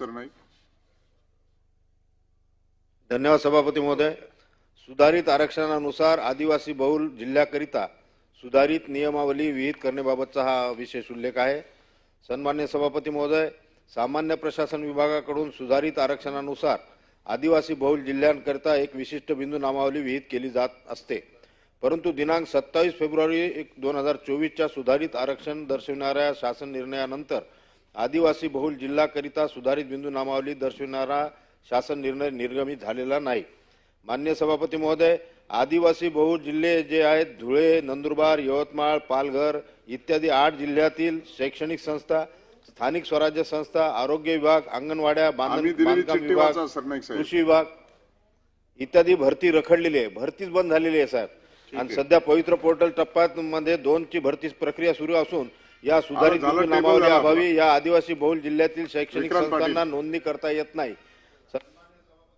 सरनाईक धन्यवाद सभापती महोदय. सुधारित आरक्षणानुसार आदिवासी बहुल जिल्ह्याकरिता सुधारित नियमावली विहित करण्याबाबतचा हा विशेष उल्लेख आहे. सन्मान्य सभापती महोदय सामान्य प्रशासन विभागाकडून सुधारित आरक्षणानुसार आदिवासी बहुल जिल्ह्यांकरिता एक विशिष्ट बिंदू नामावली विहित केली जात असते. परंतु दिनांक सत्तावीस फेब्रुवारी एक दोन हजार चोवीसच्या सुधारित आरक्षण दर्शविणाऱ्या शासन निर्णयानंतर आदिवासी बहुल जिल्ह्याकरिता सुधारित बिंदू नामावली दर्शविणारा शासन निर्णय निर्गमित झालेला नाही. मान्य सभापती महोदय आदिवासी बहुल जिल्हे जे आहेत धुळे नंदुरबार यवतमाळ पालघर इत्यादी आठ जिल्ह्यातील शैक्षणिक संस्था स्थानिक स्वराज्य संस्था आरोग्य विभाग अंगणवाड्या बांधकाम विभाग कृषी विभाग इत्यादी भरती रखडलेली आहे. भरतीच बंद झालेली आहे साहेब. आणि सध्या पवित्र पोर्टल टप्प्यात मध्ये दोनची भरती प्रक्रिया सुरू असून या सुधारित अभावी या आदिवासी बहुल जिल्ह्यातील शैक्षणिक. संस्थांना नोंदणी करता येत नाही